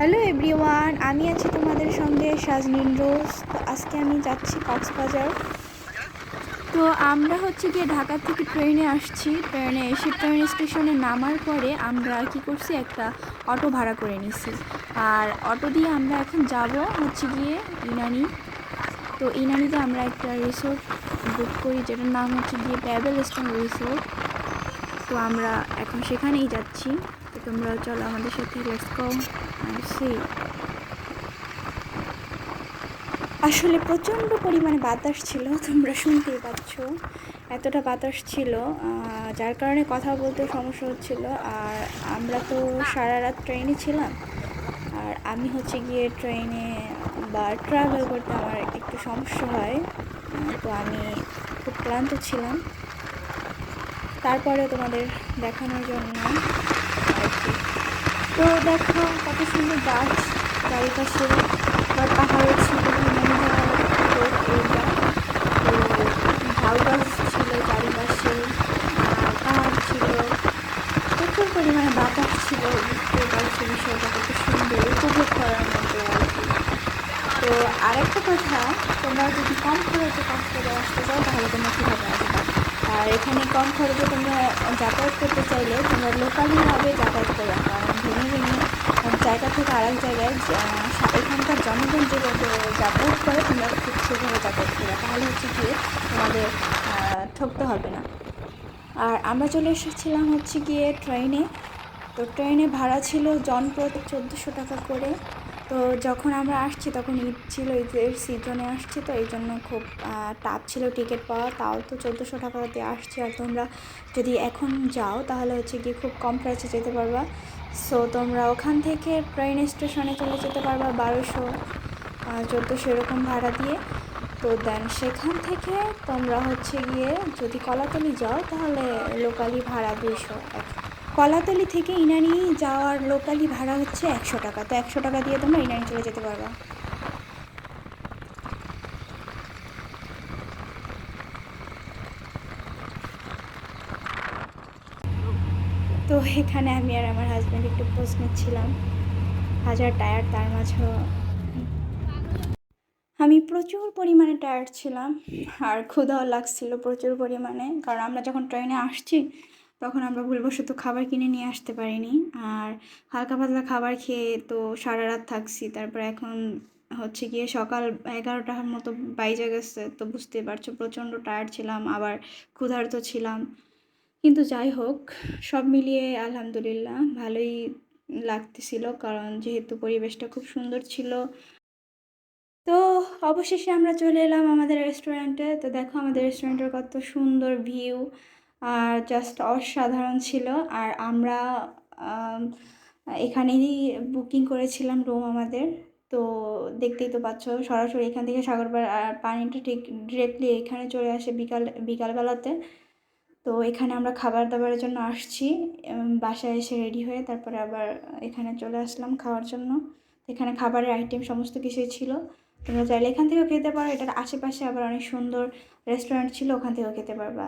Hello everyone আমি আছি তোমাদের সঙ্গে সাজনিন রোজ। তো আজকে আমি যাচ্ছি কক্সবাজার। তো আমরা হচ্ছে গিয়ে ঢাকা থেকে ট্রেনে আসছি। ট্রেনে এসে ট্রেন স্টেশনে নামার পরে আমরা কি করছি, একটা অটো ভাড়া করে নিছি। আর অটো দিয়ে আমরা এখন যাব হচ্ছে গিয়ে ইনানি। তো ইনানিতে আমরা একটা রিসোর্ট বুক করি, যেটার নাম হচ্ছে গিয়ে প্যাবেল স্টোন রিসোর্ট তো আমরা এখন সেখানেই যাচ্ছি। তোমরা চলো আমাদের সাথে লেটস গো আর সি আসলে প্রচণ্ড পরিমাণে বাতাস ছিল, তোমরা শুনতেই পাচ্ছ। এতটা বাতাস ছিল যার কারণে কথা বলতে সমস্যা হচ্ছিল। আর আমরা তো সারা রাত ট্রেনে ছিলাম। আর আমি হচ্ছে গিয়ে ট্রেনে বা ট্রাভেল করতে আমার একটু সমস্যা হয় তো আমি খুব ক্লান্ত ছিলাম। তারপরে তোমাদের দেখানোর জন্য তো দেখো কত সুন্দর গাছ, চারিপাশে বা পাহাড়ও ছিল, ঝাউ গাছ ছিল চারিপাশে পাহাড় ছিল, প্রচুর পরিমাণে বাতাস ছিল বুঝতে বিষয়টা কত সুন্দর উপভোগ করার মতো আর কি। তো আরেকটা কথা, তোমরা যদি কম খরচে কম করে আসতে চাও, তাহলে তোমরা কীভাবে আসবে আর এখানে কম খরচে তোমরা যাতায়াত করতে চাইলে তোমরা লোকালিভাবে যাতায়াত ভেঙে এক জায়গা থেকে আরেক জায়গায় যা- এখানকার জনগণ যেভাবে যাতায়াত করে, তোমরা খুব সেভাবে যাতায়াত করবে। তাহলে হচ্ছে গিয়ে তোমাদের ঠকতে হবে না। আর আমরা চলে এসেছিলাম হচ্ছে গিয়ে ট্রেনে। তো ট্রেনে ভাড়া ছিল জনপ্রতি চোদ্দোশো টাকা করে। তো যখন আমরা আসছি তখন ঈদ ছিল, ঈদের সিজনে আসছি, তো এই জন্য খুব টাপ ছিল টিকিট পাওয়া। তাও তো চোদ্দোশো টাকা টাকাতে আসছি। আর তোমরা যদি এখন যাও, তাহলে হচ্ছে গিয়ে খুব কম প্রাইসে যেতে পারবা। সো তোমরা ওখান থেকে ট্রেন স্টেশনে চলে যেতে পারবা বারোশো চোদ্দোশো এরকম ভাড়া দিয়ে। তো দেন সেখান থেকে তোমরা হচ্ছে গিয়ে যদি কলাতলি যাও, তাহলে লোকালি ভাড়া দুইশো কলাতলি থেকে ইনানি যাওয়ার লোকালি ভাড়া হচ্ছে একশো টাকা। তো একশো টাকা দিয়ে তোমরা ইনানি চলে যেতে পারবা। তো এখানে আমি আর আমার হাজব্যান্ড একটু পোস্ট নিচ্ছিলাম। হাজার টায়ার তার মাঝেও। আমি প্রচুর পরিমাণে টায়ার্ড ছিলাম। আর ক্ষুধাও লাগছিল প্রচুর পরিমাণে। কারণ আমরা যখন ট্রেনে আসছি তখন আমরা ভুলবশত খাবার কিনে নিয়ে আসতে পারিনি। আর হালকা পাতলা খাবার খেয়ে তো সারা রাত থাকছি। তারপর এখন হচ্ছে গিয়ে সকাল এগারোটার মতো বাইজে গেছে, তো বুঝতে পারছ প্রচণ্ড টায়ার্ড ছিলাম, আবার ক্ষুধার্ত ছিলাম। কিন্তু যাই হোক, সব মিলিয়ে আলহামদুলিল্লাহ ভালোই লাগতেছিল, কারণ যেহেতু পরিবেশটা খুব সুন্দর ছিল। তো অবশেষে আমরা চলে এলাম আমাদের রেস্টুরেন্টে তো দেখো আমাদের রেস্টুরেন্টের কত সুন্দর ভিউ আর জাস্ট অসাধারণ ছিল। আর আমরা এখানেই বুকিং করেছিলাম রুম আমাদের। তো দেখতেই তো পাচ্ছ, সরাসরি এখান থেকে সাগর পাড়- আর পানিটা ঠিক ডিরেক্টলি এখানে চলে আসে বিকাল, বিকালবেলাতে। তো এখানে আমরা খাবার দাবারের জন্য আসছি। বাসায় এসে রেডি হয়ে তারপরে আবার এখানে চলে আসলাম খাওয়ার জন্য। এখানে খাবারের আইটেম সমস্ত কিছুই ছিল। তোমরা চাইলে এখান থেকেও খেতে পারো। এটার আশেপাশে আবার অনেক সুন্দর রেস্টুরেন্ট ছিল, ওখান থেকেও খেতে পারবা।